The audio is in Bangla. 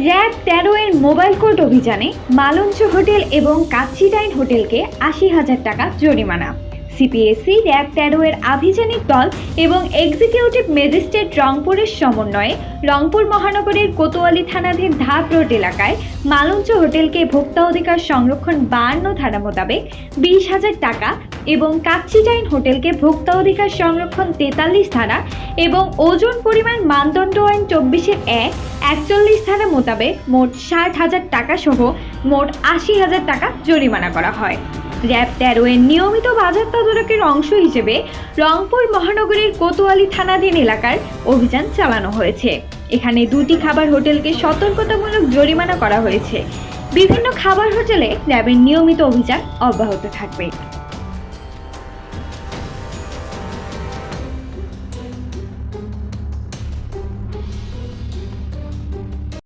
র্যাব তেরো এর মোবাইল কোর্ট অভিযানে মালঞ্চ হোটেল এবং কাচ্চিডাইন হোটেলকে আশি হাজার টাকা জরিমানা। সিপিএসসি র্যাব তেরো এর আভিযানিক দল এবং এক্সিকিউটিভ ম্যাজিস্ট্রেট রংপুরের সমন্বয়ে রংপুর মহানগরের কোতোয়ালি থানাধীন ধাপ রোড এলাকায় মালঞ্চ হোটেলকে ভোক্তা অধিকার সংরক্ষণ বাহান্ন ধারা মোতাবেক বিশ হাজার টাকা এবং কাচ্চিডাইন হোটেলকে ভোক্তা অধিকার সংরক্ষণ তেতাল্লিশ ধারা এবং ওজন পরিমাণ মানদণ্ড আইন চব্বিশের এক, একচল্লিশ ধারা মোতাবেক মোট ষাট হাজার টাকা সহ মোট আশি হাজার টাকা জরিমানা করা হয়। র্যাব তেরো এর নিয়মিত বাজার তদারকের অংশ হিসেবে রংপুর মহানগরীর কোতোয়ালি থানাধীন এলাকার অভিযান চালানো হয়েছে। এখানে দুটি খাবার হোটেলকে সতর্কতামূলক জরিমানা করা হয়েছে। বিভিন্ন খাবার হোটেলে র্যাবের নিয়মিত অভিযান অব্যাহত থাকবে।